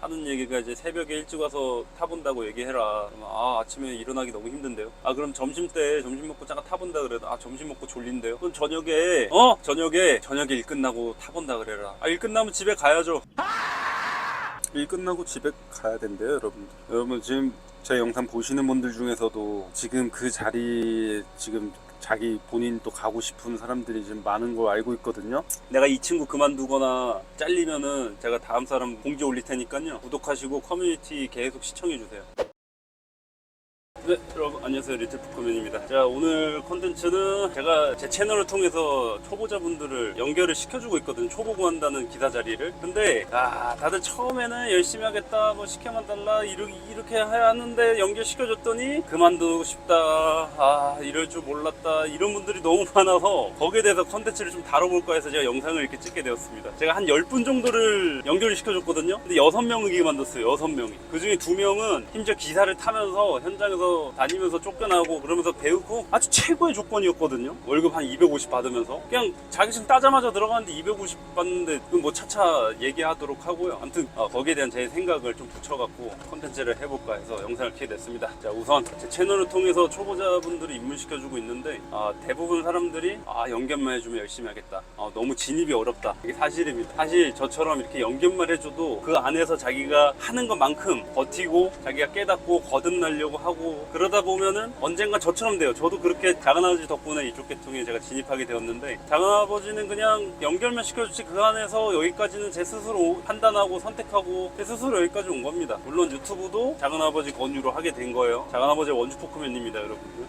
하는 얘기가 이제 새벽에 일찍 와서 타본다고 얘기해라. 아 아침에 일어나기 너무 힘든데요. 아 그럼 점심 때 점심 먹고 잠깐 타본다 그래도 아 점심 먹고 졸린데요. 그럼 저녁에 어 저녁에 저녁에 일 끝나고 타본다 그래라. 아 일 끝나면 집에 가야죠. 일 끝나고 집에 가야 된대요, 여러분. 여러분 지금 제 영상 보시는 분들 중에서도 지금 그 자리에 지금 자기 본인 또 가고 싶은 사람들이 지금 많은 걸 알고 있거든요. 내가 이 친구 그만두거나 잘리면은 제가 다음 사람 공지 올릴 테니까요. 구독하시고 커뮤니티 계속 시청해 주세요. 네, 여러분 안녕하세요 리틀푸크맨입니다. 자 오늘 컨텐츠는 제가 제 채널을 통해서 초보자분들을 연결을 시켜주고 있거든요. 초보 구한다는 기사 자리를. 근데 아 다들 처음에는 열심히 하겠다, 뭐 시켜만 달라 이렇게 이렇게 하는데 연결시켜줬더니 그만두고 싶다, 아 이럴 줄 몰랐다 이런 분들이 너무 많아서 거기에 대해서 컨텐츠를 좀 다뤄볼까 해서 제가 영상을 이렇게 찍게 되었습니다. 제가 한 10분 정도를 연결을 시켜줬거든요. 근데 6명을 그만뒀어요. 6명이. 그 중에 2명은 심지어 기사를 타면서 현장에서 다니면서 쫓겨나고 그러면서 배우고 아주 최고의 조건이었거든요. 월급 한 250 받으면서 그냥 자격증 따자마자 들어갔는데 250 받는데 뭐 차차 얘기하도록 하고요. 아무튼 어, 거기에 대한 제 생각을 좀 붙여갖고 콘텐츠를 해볼까 해서 영상을 키게 됐습니다. 자 우선 제 채널을 통해서 초보자분들을 입문시켜주고 있는데 아, 대부분 사람들이 아 연결만 해주면 열심히 하겠다. 아, 너무 진입이 어렵다. 이게 사실입니다. 사실 저처럼 이렇게 연결만 해줘도 그 안에서 자기가 하는 것만큼 버티고 자기가 깨닫고 거듭나려고 하고 그러다 보면은 언젠가 저처럼 돼요. 저도 그렇게 작은 아버지 덕분에 이쪽 계통에 제가 진입하게 되었는데 작은 아버지는 그냥 연결만 시켜주지 그 안에서 여기까지는 제 스스로 판단하고 선택하고 제 스스로 여기까지 온 겁니다. 물론 유튜브도 작은 아버지 권유로 하게 된 거예요. 작은 아버지 원주 포크맨입니다, 여러분들.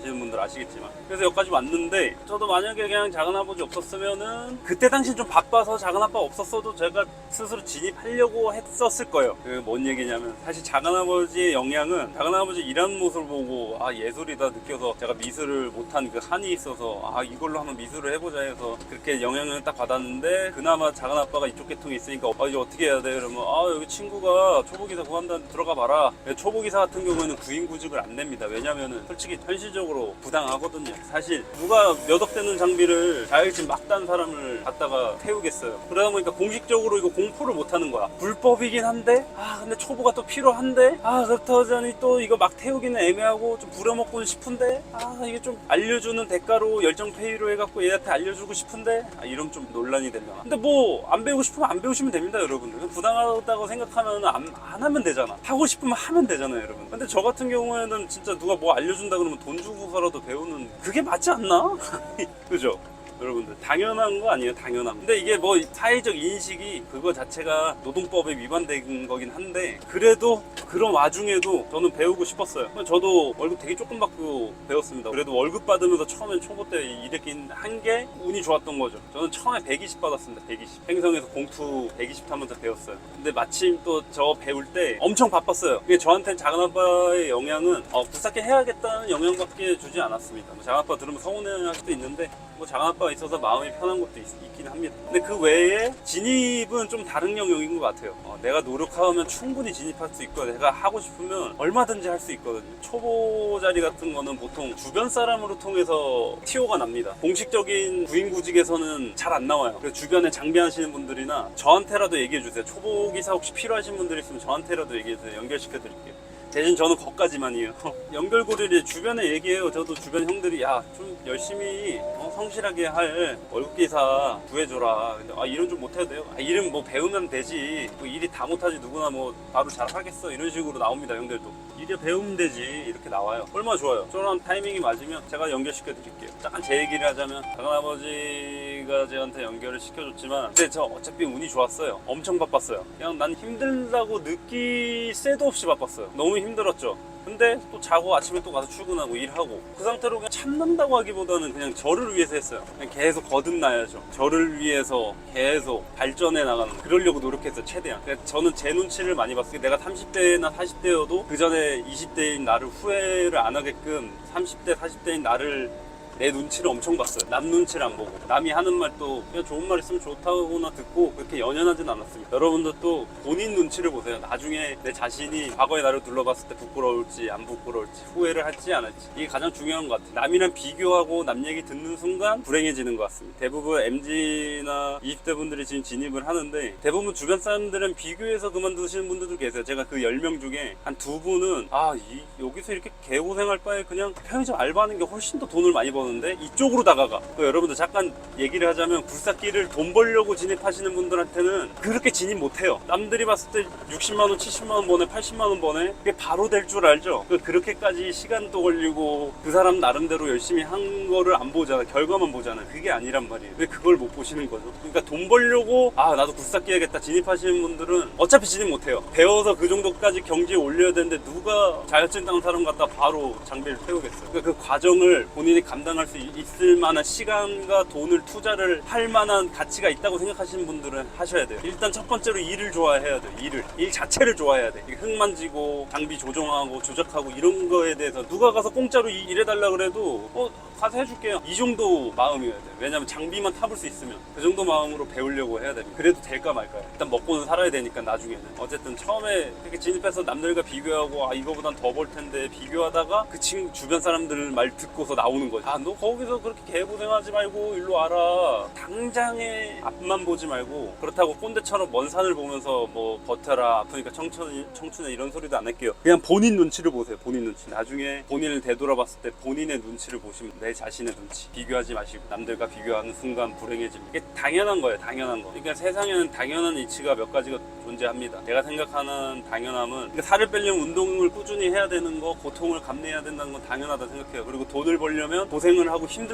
아시는 분들 아시겠지만. 그래서 여기까지 왔는데 저도 만약에 그냥 작은 아버지 없었으면은 그때 당시 좀 바빠서 작은 아빠 없었어도 제가 스스로 진입하려고 했었을 거예요. 그 뭔 얘기냐면 사실 작은 아버지의 영향은 작은 아버지 일하는 모습을 보고 아 예술이다 느껴서 제가 미술을 못한 그 한이 있어서 아 이걸로 한번 미술을 해보자 해서 그렇게 영향을 딱 받았는데 그나마 작은 아빠가 이쪽 계통에 있으니까 아 이제 어떻게 해야 돼? 그러면 아 여기 친구가 초보기사 구한다 들어가 봐라. 초보기사 같은 경우에는 구인구직을 안 냅니다. 왜냐면은 솔직히 현실적으로 부당하거든요. 사실 누가 몇 억 되는 장비를 자격증 막딴 사람을 갖다가 태우겠어요. 그러다 보니까 공식적으로 이거 공포를 못 하는 거야. 불법이긴 한데 아 근데 초보가 또 필요한데? 아 그렇다 하자니 또 이거 막 태우기는 애매하고 좀 부려먹고 싶은데? 아 이게 좀 알려주는 대가로 열정 페이로 해갖고 얘한테 알려주고 싶은데? 아 이러면 좀 논란이 되려나 근데 뭐 안 배우고 싶으면 안 배우시면 됩니다 여러분들. 부당하다고 생각하면 안, 안 하면 되잖아. 하고 싶으면 하면 되잖아요 여러분. 근데 저 같은 경우에는 진짜 누가 뭐 알려준다 그러면 돈 주고 서라도 배우는 그게 맞지 않나? 그죠? 여러분들. 당연한 거 아니에요? 당연한 거. 근데 이게 뭐 사회적 인식이 그거 자체가 노동법에 위반된 거긴 한데 그래도 그런 와중에도 저는 배우고 싶었어요. 저도 월급 되게 조금 받고 배웠습니다. 그래도 월급 받으면서 처음엔 초보 때 일했긴 한 게 운이 좋았던 거죠. 저는 처음에 120 받았습니다. 120 행성에서 공투 120 타면서 배웠어요. 근데 마침 또 저 배울 때 엄청 바빴어요. 그게 저한테는 작은 아빠의 영향은 어, 부탁해 해야겠다는 영향밖에 주지 않았습니다. 뭐 작은 아빠 들으면 서운해할 수도 있는데 뭐 장아빠 가 있어서 마음이 편한 것도 있, 긴 합니다. 근데 그 외에 진입은 좀 다른 영역인 것 같아요. 어, 내가 노력하면 충분히 진입할 수 있고 내가 하고 싶으면 얼마든지 할 수 있거든요. 초보 자리 같은 거는 보통 주변 사람으로 통해서 티오가 납니다. 공식적인 구인 구직에서는 잘 안 나와요. 그래서 주변에 장비하시는 분들이나 저한테라도 얘기해 주세요. 초보 기사 혹시 필요하신 분들 있으면 저한테라도 얘기해 주세요. 연결시켜 드릴게요. 대신 저는 거까지만이에요. 연결고리를 주변에 얘기해요. 저도 주변 형들이 야 좀 열심히 어, 성실하게 할 월급 기사 구해줘라. 근데 아 일은 좀 못해도 돼요. 아, 일은 뭐 배우면 되지. 뭐 일이 다 못하지 누구나 뭐 바로 잘하겠어 이런 식으로 나옵니다 형들도. 일이 배우면 되지 이렇게 나와요. 얼마나 좋아요. 저랑 타이밍이 맞으면 제가 연결시켜 드릴게요. 잠깐 제 얘기를 하자면 작은 아버지가 저한테 연결을 시켜줬지만 근데 저 어차피 운이 좋았어요. 엄청 바빴어요. 그냥 난 힘들다고 느낄 새도 없이 바빴어요. 너무 힘들었죠. 근데 또 자고 아침에 또 가서 출근하고 일하고 그 상태로 그냥 참는다고 하기보다는 그냥 저를 위해서 했어요. 그냥 계속 거듭나야죠. 저를 위해서 계속 발전해 나가는 거. 그러려고 노력했어요. 최대한. 그래서 저는 제 눈치를 많이 봤어요. 내가 30대나 40대여도 그 전에 20대인 나를 후회를 안 하게끔 30대, 40대인 나를 내 눈치를 엄청 봤어요. 남 눈치를 안 보고 남이 하는 말도 그냥 좋은 말 있으면 좋다고나 듣고 그렇게 연연하진 않았습니다. 여러분도 또 본인 눈치를 보세요. 나중에 내 자신이 과거의 나를 둘러봤을 때 부끄러울지 안 부끄러울지 후회를 할지 안 할지 이게 가장 중요한 것 같아요. 남이랑 비교하고 남 얘기 듣는 순간 불행해지는 것 같습니다. 대부분 MZ나 20대 분들이 지금 진입을 하는데 대부분 주변 사람들은 비교해서 그만두시는 분들도 계세요. 제가 그 10명 중에 한 두 분은 아 이, 여기서 이렇게 개고생할 바에 그냥 편의점 알바하는 게 훨씬 더 돈을 많이 버는데 이쪽으로 다가가. 그 여러분들 잠깐 얘기를 하자면 굴삭기를 돈 벌려고 진입하시는 분들한테는 그렇게 진입 못해요. 남들이 봤을 때 60만 원, 70만 원 버네, 80만 원 버네. 그게 바로 될 줄 알죠. 그 그렇게까지 시간도 걸리고 그 사람 나름대로 열심히 한 거를 안 보잖아. 결과만 보잖아. 그게 아니란 말이에요. 왜 그걸 못 보시는 거죠? 그러니까 돈 벌려고 아 나도 굴삭기 해야겠다 진입하시는 분들은 어차피 진입 못해요. 배워서 그 정도까지 경지에 올려야 되는데 누가 자격증 딴 사람 갖다 바로 장비를 태우겠어요. 그러니까 그 과정을 본인이 감당 할수 있- 있을 만한 시간과 돈을 투자를 할 만한 가치가 있다고 생각하시는 분들은 하셔야 돼요. 일단 첫 번째로 일을 좋아해야 돼요. 일을 일 자체를 좋아해야 돼. 흙 만지고 장비 조종하고 조작하고 이런 거에 대해서 누가 가서 공짜로 이- 일해달라 그래도 어 가서 해줄게요. 이 정도 마음이어야 돼. 왜냐면 장비만 타볼 수 있으면 그 정도 마음으로 배우려고 해야 됩니다. 그래도 될까 말까요? 일단 먹고는 살아야 되니까 나중에는 어쨌든 처음에 그렇게 진입해서 남들과 비교하고 아 이거보단 더 벌 텐데 비교하다가 그 친구 주변 사람들 말 듣고서 나오는 거지. 아너 거기서 그렇게 개고생하지 말고 일로 와라. 당장의 앞만 보지 말고 그렇다고 꼰대처럼 먼 산을 보면서 뭐 버텨라 아프니까 청춘 청춘에 이런 소리도 안 할게요. 그냥 본인 눈치를 보세요. 본인 눈치. 나중에 본인을 되돌아봤을 때 본인의 눈치를 보시면 내 자신의 눈치. 비교하지 마시고 남들과 비교하는 순간 불행해집니다. 이게 당연한 거예요. 당연한 거. 그러니까 세상에는 당연한 이치가 몇 가지가 존재합니다. 내가 생각하는 당연함은 그러니까 살을 빼려면 운동을 꾸준히 해야 되는 거, 고통을 감내해야 된다는 건 당연하다 생각해요. 그리고 돈을 벌려면 고생 을 하고 힘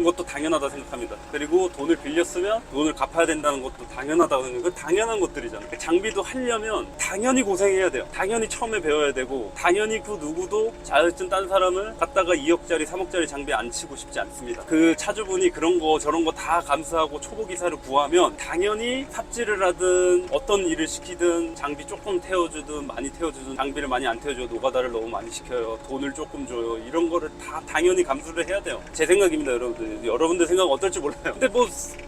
든 것도 당연하다 생각합니다. 그리고 돈을 빌렸으면 돈을 갚아야 된다는 것도 당연하다고 생각해요. 그 당연한 것들이잖아요. 그 장비도 하려면 당연히 고생해야 돼요. 당연히 처음에 배워야 되고 당연히 그 누구도 자격증 딴 사람을 갖다가 2억짜리, 3억짜리 장비 안 치고 싶지 않습니다. 그 차주분이 그런 거 저런 거 다 감수하고 초보 기사를 구하면 당연히 삽질을 하든 어떤 일을 시키든 장비 조금 태워주든 많이 태워주든 장비를 많이 안 태워줘도 노가다를 너무 많이 시켜요. 돈을 조금 줘요. 이런 거를 다 당연히 감수를 해야 돼요. 제 생각입니다, 여러분들. 여러분들 생각 은 어떨지 몰라요. 근데 뭐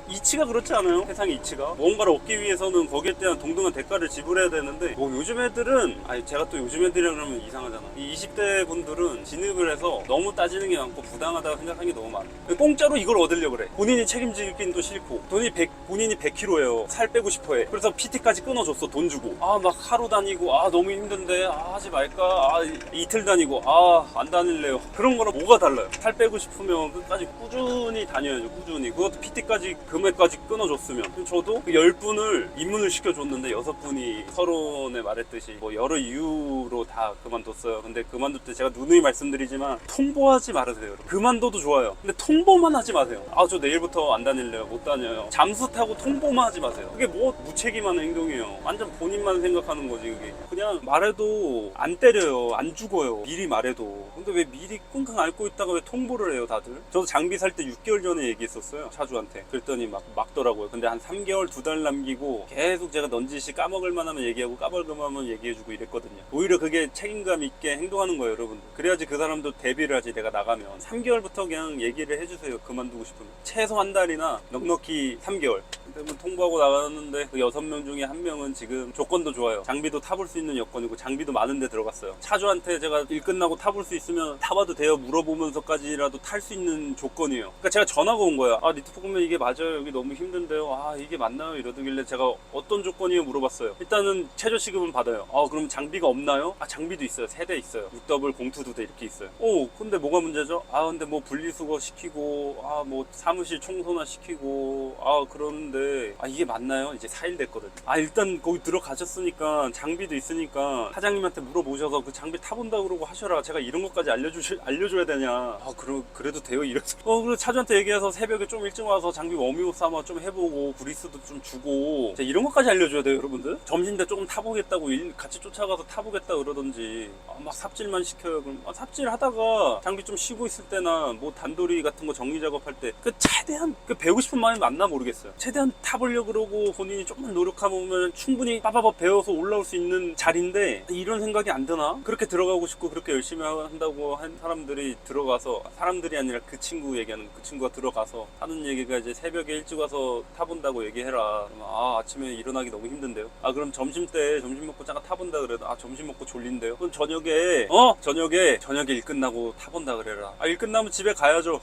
이치가 그렇지 않아요? 세상의 이치가. 뭔가를 얻기 위해서는 거기에 대한 동등한 대가를 지불해야 되는데 뭐 요즘 애들은 아니 제가 또 요즘 애들이라 그러면 이상하잖아. 이 20대 분들은 진입을 해서 너무 따지는 게 많고 부당하다고 생각하는 게 너무 많아. 공짜로 이걸 얻으려고 그래. 본인이 책임지기도 싫고 돈이 100, 본인이 100kg예요. 살 빼고 싶어 해. 그래서 PT까지 끊어줬어. 돈 주고. 아 막 하루 다니고 아 너무 힘든데 아 하지 말까 아 이- 이틀 다니고 아 안 다닐래요. 그런 거랑 뭐가 달라요? 살 빼고 싶으면 끝까지 꾸준히 다녀야죠. 꾸준히. 그것도 PT까지 금액까지 끊어줬으면 저도 그 10분을 입문을 시켜줬는데 6분이 서론에 말했듯이 뭐 여러 이유로 다 그만뒀어요. 근데 그만둘 때 제가 누누이 말씀드리지만 통보하지 말으세요. 여러분. 그만둬도 좋아요. 근데 통보만 하지 마세요. 아 저 내일부터 안 다닐래요. 못 다녀요. 잠수 타고 통보만 하지 마세요. 그게 뭐 무책임한 행동이에요. 완전 본인만 생각하는 거지 그게. 그냥 말해도 안 때려요. 안 죽어요. 미리 말해도. 근데 왜 미리 끙끙 앓고 있다가 왜 통보를 해요 다들? 저도 장비 살때 6개월 전에 얘기했었어요. 차주한테. 그랬더니 막 막더라고요. 근데 한 3개월 두 달 남기고 계속 제가 넌지시 까먹을 만하면 얘기하고 까먹을 만하면 얘기해주고 이랬거든요. 오히려 그게 책임감 있게 행동하는 거예요, 여러분. 그래야지 그 사람도 대비를 하지 내가 나가면 3개월부터 그냥 얘기를 해주세요. 그만두고 싶으면 최소 한 달이나 넉넉히 3개월. 근데 뭐 통보하고 나갔는데 그 6명 중에 한 명은 지금 조건도 좋아요. 장비도 타볼 수 있는 여건이고 장비도 많은데 들어갔어요. 차주한테 제가 일 끝나고 타볼 수 있으면 타봐도 돼요 물어보면서까지라도 탈 수 있는 조건이에요. 그러니까 제가 전화가 온 거야. 아 리트포 보면 이게 맞아요. 여기 너무 힘든데요. 아 이게 맞나요? 이러더길래 제가 어떤 조건이에요? 물어봤어요. 일단은 최저 시급은 받아요. 아 그럼 장비가 없나요? 아 장비도 있어요. 세 대 있어요. 6더블 공투 대 이렇게 있어요. 오 근데 뭐가 문제죠? 아 근데 뭐 분리수거 시키고 아 뭐 사무실 청소나 시키고 아 그러는데 아 이게 맞나요? 이제 4일 됐거든요. 아 일단 거기 들어가셨으니까 장비도 있으니까 사장님한테 물어보셔서 그 장비 타본다 그러고 하셔라. 제가 이런 것까지 알려주시 알려줘야 되냐? 아 그러, 그래도 돼요 이래서 어 그래 차주한테 얘기해서 새벽에 좀 일찍 와서 장비 워밍업 삼아 좀 해보고 브리스도 좀 주고 이런 것까지 알려줘야 돼요 여러분들? 점심 때 조금 타보겠다고 일 같이 쫓아가서 타보겠다 그러던지 아, 막 삽질만 시켜요 그럼. 아, 삽질 하다가 장비 좀 쉬고 있을 때나 뭐 단도리 같은 거 정리 작업할 때 그 최대한 그 배우고 싶은 마음이 맞나 모르겠어요. 최대한 타보려고 그러고 본인이 조금만 노력하면 충분히 빠바바 배워서 올라올 수 있는 자리인데 이런 생각이 안 드나? 그렇게 들어가고 싶고 그렇게 열심히 한다고 한 사람들이 들어가서 사람들이 아니라 그 친구 얘기하는 그 친구가 들어가서 하는 얘기가 이제 새벽에 일찍 와서 타본다고 얘기해라. 아 아침에 일어나기 너무 힘든데요? 아 그럼 점심 때 점심 먹고 잠깐 타본다 그래도 아 점심 먹고 졸린데요? 그럼 저녁에 어? 저녁에 저녁에 일 끝나고 타본다 그래라. 아 일 끝나면 집에 가야죠.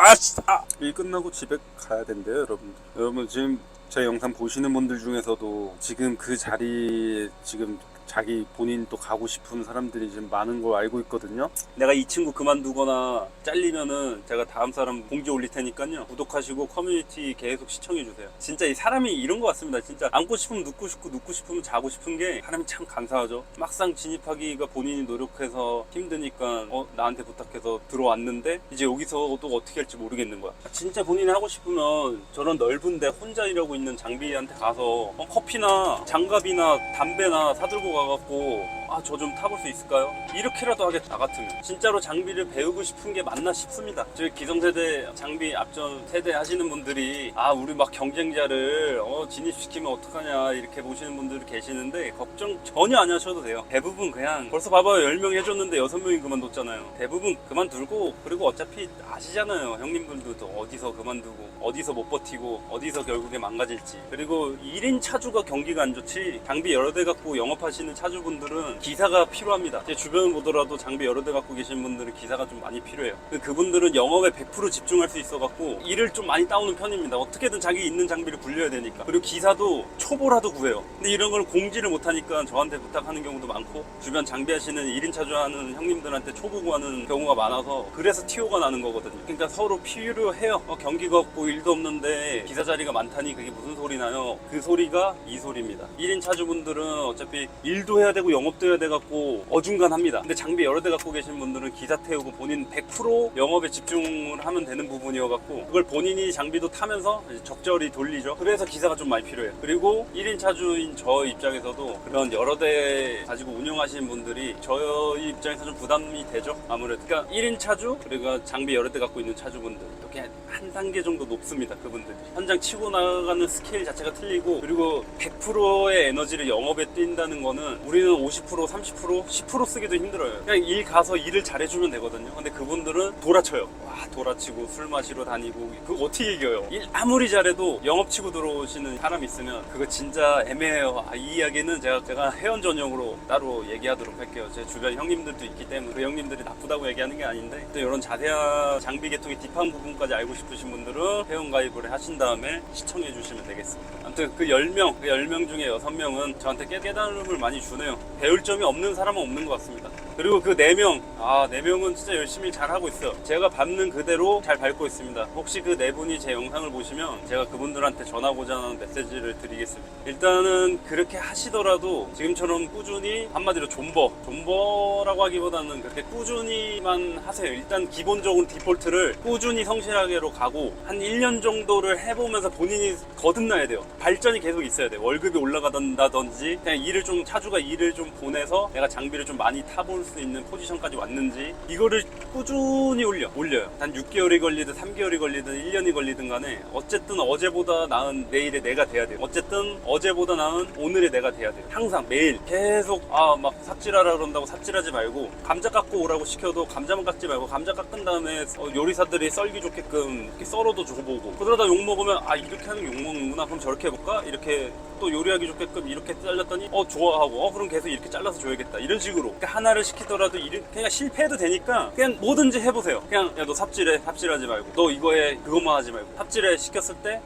아, 진짜. 일 끝나고 집에 가야 된대요, 여러분들. 여러분, 지금 제 영상 보시는 분들 중에서도 지금 그 자리에 지금 자기 본인 또 가고 싶은 사람들이 지금 많은 걸 알고 있거든요. 내가 이 친구 그만두거나 잘리면은 제가 다음 사람 공지 올릴 테니까요. 구독하시고 커뮤니티 계속 시청해 주세요. 진짜 이 사람이 이런 것 같습니다. 진짜 앉고 싶으면 눕고 싶고 눕고 싶으면 자고 싶은 게 사람이 참 간사하죠. 막상 진입하기가 본인이 노력해서 힘드니까 어, 나한테 부탁해서 들어왔는데 이제 여기서 또 어떻게 할지 모르겠는 거야. 진짜 본인이 하고 싶으면 저런 넓은데 혼자 일하고 있는 장비한테 가서 어, 커피나 장갑이나 담배나 사들고 가갖고 아 저 좀 타볼 수 있을까요? 이렇게라도 하겠다 나 같으면. 진짜로 장비를 배우고 싶은 게 맞나 싶습니다. 저희 기성세대 장비 앞전 세대 하시는 분들이 아 우리 막 경쟁자를 어, 진입시키면 어떡하냐 이렇게 보시는 분들이 계시는데 걱정 전혀 안 하셔도 돼요. 대부분 그냥 벌써 봐봐요. 10명 해줬는데 6명이 그만뒀잖아요. 대부분 그만두고 그리고 어차피 아시잖아요. 형님들도 또 어디서 그만두고 어디서 못 버티고 어디서 결국에 망가질지. 그리고 1인 차주가 경기가 안 좋지 장비 여러 대 갖고 영업하시는 차주분들은 기사가 필요합니다. 제 주변을 보더라도 장비 여러 대 갖고 계신 분들은 기사가 좀 많이 필요해요. 그- 그분들은 영업에 100% 집중할 수 있어 갖고 일을 좀 많이 따오는 편입니다. 어떻게든 자기 있는 장비를 굴려야 되니까. 그리고 기사도 초보라도 구해요. 근데 이런 걸 공지를 못하니까 저한테 부탁하는 경우도 많고 주변 장비하시는 1인 차주하는 형님들한테 초보 구하는 경우가 많아서 그래서 티오가 나는 거거든요. 그러니까 서로 필요해요. 어, 경기가 없고 일도 없는데 기사 자리가 많다니 그게 무슨 소리 나요? 그 소리가 이 소리입니다. 1인 차주분들은 어차피 일도 해야 되고 영업도 해야 돼 갖고 어중간합니다. 근데 장비 여러 대 갖고 계신 분들은 기사 태우고 본인 100% 영업에 집중을 하면 되는 부분이어 갖고 그걸 본인이 장비도 타면서 적절히 돌리죠. 그래서 기사가 좀 많이 필요해요. 그리고 1인 차주인 저 입장에서도 그런 여러 대 가지고 운영하시는 분들이 저희 입장에서 좀 부담이 되죠 아무래도. 그러니까 1인 차주 그리고 장비 여러 대 갖고 있는 차주분들 이렇게 한 단계 정도 높습니다 그분들이. 현장 치고 나가는 스케일 자체가 틀리고 그리고 100%의 에너지를 영업에 뛴다는 거는 우리는 50% 30% 10% 쓰기도 힘들어요. 그냥 일 가서 일을 잘해주면 되거든요. 근데 그분들은 돌아쳐요. 와 돌아치고 술 마시러 다니고 그거 어떻게 이겨요? 일 아무리 잘해도 영업치고 들어오시는 사람 있으면 그거 진짜 애매해요. 아, 이 이야기는 제가 제가 회원 전용으로 따로 얘기하도록 할게요. 제 주변 형님들도 있기 때문에 그 형님들이 나쁘다고 얘기하는 게 아닌데 또 이런 자세한 장비 계통의 딥한 부분까지 알고 싶으신 분들은 회원 가입을 하신 다음에 시청해 주시면 되겠습니다 아무튼 그 10명 그 10명 중에 6명은 저한테 깨, 깨달음을 많이 주네요. 배울 점이 없는 사람은 없는 것 같습니다 그리고 그 4명. 아 4명은 진짜 열심히 잘 하고 있어요. 제가 밟는 그대로 잘 밟고 있습니다. 혹시 그네 분이 제 영상을 보시면 제가 그분들한테 전하고자 하는 메시지를 드리겠습니다. 일단은 그렇게 하시더라도 지금처럼 꾸준히 한마디로 존버 존버라고 하기보다는 그렇게 꾸준히만 하세요. 일단 기본적으로 디폴트를 꾸준히 성실하게로 가고 한 1년 정도를 해보면서 본인이 거듭나야 돼요. 발전이 계속 있어야 돼요. 월급이 올라가던다든지 그냥 일을 좀 차주가 일을 좀 보내서 내가 장비를 좀 많이 타볼 수 있는 포지션까지 왔는지 이거를 꾸준히 올려 올려요. 단 6개월이 걸리든 3개월이 걸리든 1년이 걸리든 간에 어쨌든 어제보다 나은 내일의 내가 돼야 돼요. 어쨌든 어제보다 나은 오늘의 내가 돼야 돼요. 항상 매일 계속 아 막 삽질하라 그런다고 삽질하지 말고 감자 깎고 오라고 시켜도 감자만 깎지 말고 감자 깎은 다음에 어, 요리사들이 썰기 좋게끔 이렇게 썰어도 줘보고 그러다 욕 먹으면 아 이렇게 하는 게욕 먹는구나. 그럼 저렇게 해볼까? 이렇게 또 요리하기 좋게끔 이렇게 잘랐더니 어 좋아하고 어 그럼 계속 이렇게 잘라서 줘야겠다. 이런 식으로. 그러니까 하나를 시 키더라도 이렇게 그냥 실패해도 되니까 그냥 뭐든지 해보세요. 그냥 야 너 삽질해. 삽질하지 말고. 너 이거 해 그것만 하지 말고. 삽질해 시켰을 때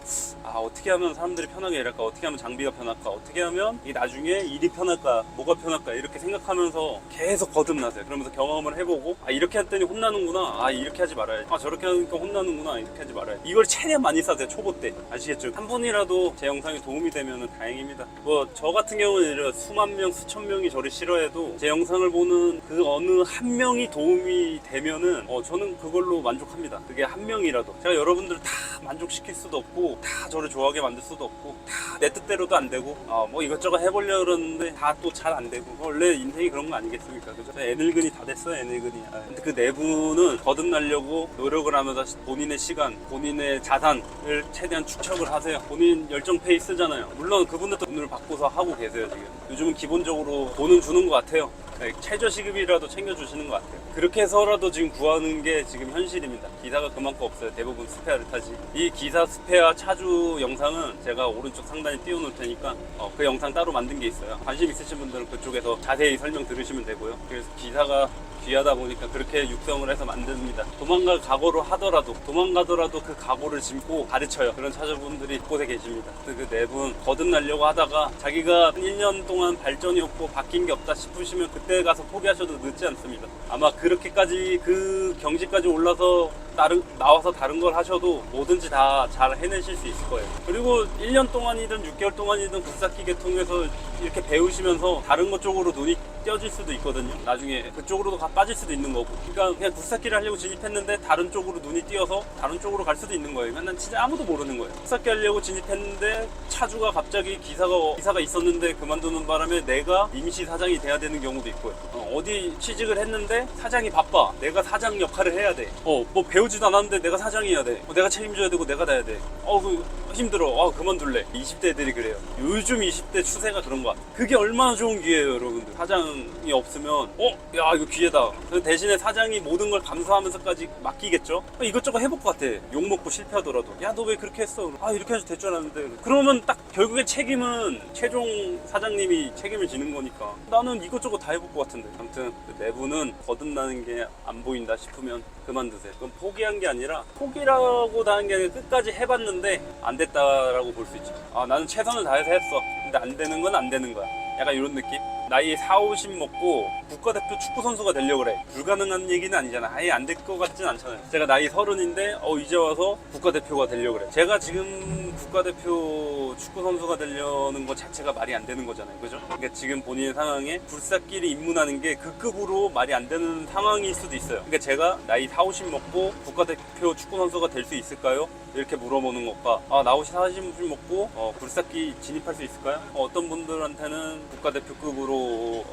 아 어떻게 하면 사람들이 편하게 일할까? 어떻게 하면 장비가 편할까? 어떻게 하면 이 나중에 일이 편할까? 뭐가 편할까? 이렇게 생각하면서 계속 거듭나세요. 그러면서 경험을 해보고 아 이렇게 했더니 혼나는구나. 아 이렇게 하지 말아야지 아 저렇게 하니까 혼나는구나. 이렇게 하지 말아야지 이걸 최대한 많이 싸세요 초보 때. 아시겠죠? 한 분이라도 제 영상이 도움이 되면 다행입니다. 뭐 저 같은 경우는 수만 명 수천 명이 저를 싫어해도 제 영상을 보는 그 어느 한 명이 도움이 되면은 어, 저는 그걸로 만족합니다. 그게 한 명이라도 제가 여러분들 다 만족시킬 수도 없고 다 저를 좋아하게 만들 수도 없고 다 내 뜻대로도 안 되고 어, 뭐 이것저것 해보려 그러는데 다 또 잘 안 되고 원래 인생이 그런 거 아니겠습니까? 그죠? 애늙은이 다 됐어요, 애늙은이. 아, 근데 그 내부는 거듭나려고 노력을 하면서 본인의 시간, 본인의 자산을 최대한 축적을 하세요. 본인 열정 페이 쓰잖아요. 물론 그분들도 돈을 받고서 하고 계세요, 지금. 요즘은 기본적으로 돈은 주는 것 같아요. 네, 최저시급이라도 챙겨주시는 것 같아요. 그렇게 해서라도 지금 구하는 게 지금 현실입니다. 기사가 그만큼 없어요. 대부분 스페어를 타지. 이 기사 스페어 차주 영상은 제가 오른쪽 상단에 띄워놓을 테니까 어, 그 영상 따로 만든 게 있어요. 관심 있으신 분들은 그쪽에서 자세히 설명 들으시면 되고요. 그래서 기사가 귀하다 보니까 그렇게 육성을 해서 만듭니다. 도망갈 각오로 하더라도 도망가더라도 그 각오를 짐고 가르쳐요. 그런 차주분들이 곳에 계십니다. 그네 분 거듭나려고 하다가 자기가 1년 동안 발전이 없고 바뀐 게 없다 싶으시면 그때 가서 포기하셔도 늦지 않습니다. 아마 그렇게까지 그 경지까지 올라서 다른, 나와서 다른 걸 하셔도 뭐든지 다 잘 해내실 수 있을 거예요. 그리고 1년 동안이든 6개월 동안이든 굴삭기 계통에서 이렇게 배우시면서 다른 것 쪽으로 눈이 띄어질 수도 있거든요. 나중에 그쪽으로도 가 빠질 수도 있는 거고. 그러니까 그냥 굴삭기를 하려고 진입했는데 다른 쪽으로 눈이 띄어서 다른 쪽으로 갈 수도 있는 거예요. 난 진짜 아무도 모르는 거예요. 굴삭기 하려고 진입했는데 차주가 갑자기 기사가 기사가 있었는데 그만두는 바람에 내가 임시 사장이 돼야 되는 경우도 있고요. 어, 디 취직을 했는데 사장이 바빠. 내가 사장 역할을 해야 돼. 어, 뭐 배우지도 않았는데 내가 사장이어야 돼. 어, 내가 책임져야 되고 내가 다 해야 돼. 어, 그 힘들어. 아, 그만둘래. 20대들이 그래요. 요즘 20대 추세가 그런 것 같아요. 그게 얼마나 좋은 기회예요, 여러분들. 사장이 없으면, 어, 야, 이거 기회다. 그 대신에 사장이 모든 걸 감수하면서까지 맡기겠죠? 어, 이것저것 해볼 것 같아. 욕먹고 실패하더라도. 야, 너 왜 그렇게 했어? 아, 이렇게 해서 될 줄 알았는데. 그러면 딱 결국에 책임은 최종 사장님이 책임을 지는 거니까. 나는 이것저것 다 해볼 것 같은데. 아무튼 그 내부는 거듭나는 게 안 보인다 싶으면 그만두세요. 그건 포기한 게 아니라 포기라고 다는 게 아니라 끝까지 해봤는데 안 됐다라고 볼 수 있죠. 아 나는 최선을 다해서 했어. 근데 안 되는 건 안 되는 거야. 약간 이런 느낌? 나이 4, 50 먹고 국가대표 축구 선수가 되려고 그래. 불가능한 얘기는 아니잖아. 아예 안 될 것 같진 않잖아요. 제가 나이 서른인데 어 이제 와서 국가대표가 되려고 그래. 제가 지금 국가대표 축구 선수가 되려는 것 자체가 말이 안 되는 거잖아요. 그죠? 그러니까 지금 본인의 상황에 불사끼리 입문하는 게그 급으로 말이 안 되는 상황일 수도 있어요. 그러니까 제가 나이 4, 50 먹고 국가대표 축구 선수가 될 수 있을까요? 이렇게 물어보는 것과 아, 나 50, 40 먹고 어, 굴삭기 진입할 수 있을까요? 어, 떤 분들한테는 국가대표급으로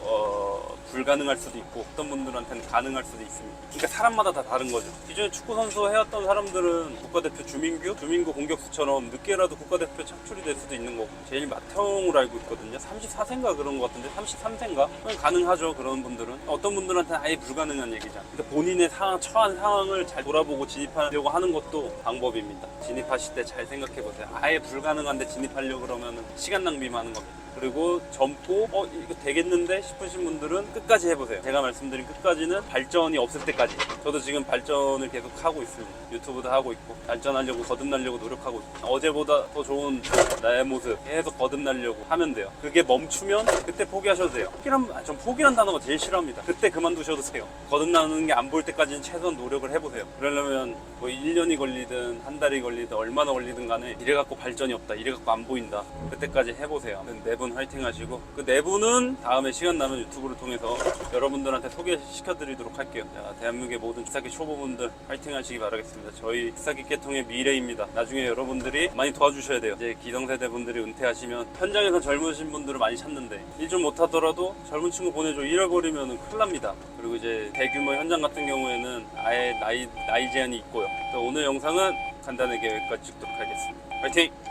어, 불가능할 수도 있고 어떤 분들한테는 가능할 수도 있습니다. 그러니까 사람마다 다 다른 거죠. 기존에 축구 선수 해왔던 사람들은 국가대표 주민규, 주민구 공격수처럼 늦게라도 국가대표 착출이 될 수도 있는 거고 제일 맏형으로 알고 있거든요. 34세인가 그런 것 같은데 33세인가? 가능하죠 그런 분들은 어떤 분들한테는 아예 불가능한 얘기죠. 그러니까 본인의 상황, 처한 상황을 잘 돌아보고 진입하려고 하는 것도 방법입니다. 진입하실 때 잘 생각해 보세요. 아예 불가능한데 진입하려고 그러면 시간 낭비만 하는 겁니다. 그리고 젊고 어 이거 되겠는데 싶으신 분들은 끝까지 해보세요. 제가 말씀드린 끝까지는 발전이 없을 때까지. 저도 지금 발전을 계속 하고 있습니다. 유튜브도 하고 있고 발전하려고 거듭나려고 노력하고 있고 어제보다 더 좋은 나의 모습 계속 거듭나려고 하면 돼요. 그게 멈추면 그때 포기하셔도 돼요. 포기란 아, 전 포기란 단어가 제일 싫어합니다. 그때 그만두셔도 돼요. 거듭나는 게 안 보일 때까지는 최선 노력을 해보세요. 그러려면 뭐 1년이 걸리든 한 달이 걸리든 얼마나 걸리든 간에 이래 갖고 발전이 없다 이래 갖고 안 보인다. 그때까지 해보세요. 네분 화이팅 하시고. 그 네 분은 다음에 시간 나면 유튜브를 통해서 여러분들한테 소개시켜 드리도록 할게요. 자, 대한민국의 모든 기사기 초보분들 화이팅 하시기 바라겠습니다. 저희 기사기 계통의 미래입니다. 나중에 여러분들이 많이 도와주셔야 돼요. 이제 기성세대 분들이 은퇴하시면 현장에서 젊으신 분들을 많이 찾는데 일 좀 못하더라도 젊은 친구 보내줘 잃어버리면 큰일 납니다. 그리고 이제 대규모 현장 같은 경우에는 아예 나이, 나이 제한이 있고요. 또 오늘 영상은 간단하게 여기까지 찍도록 하겠습니다 화이팅!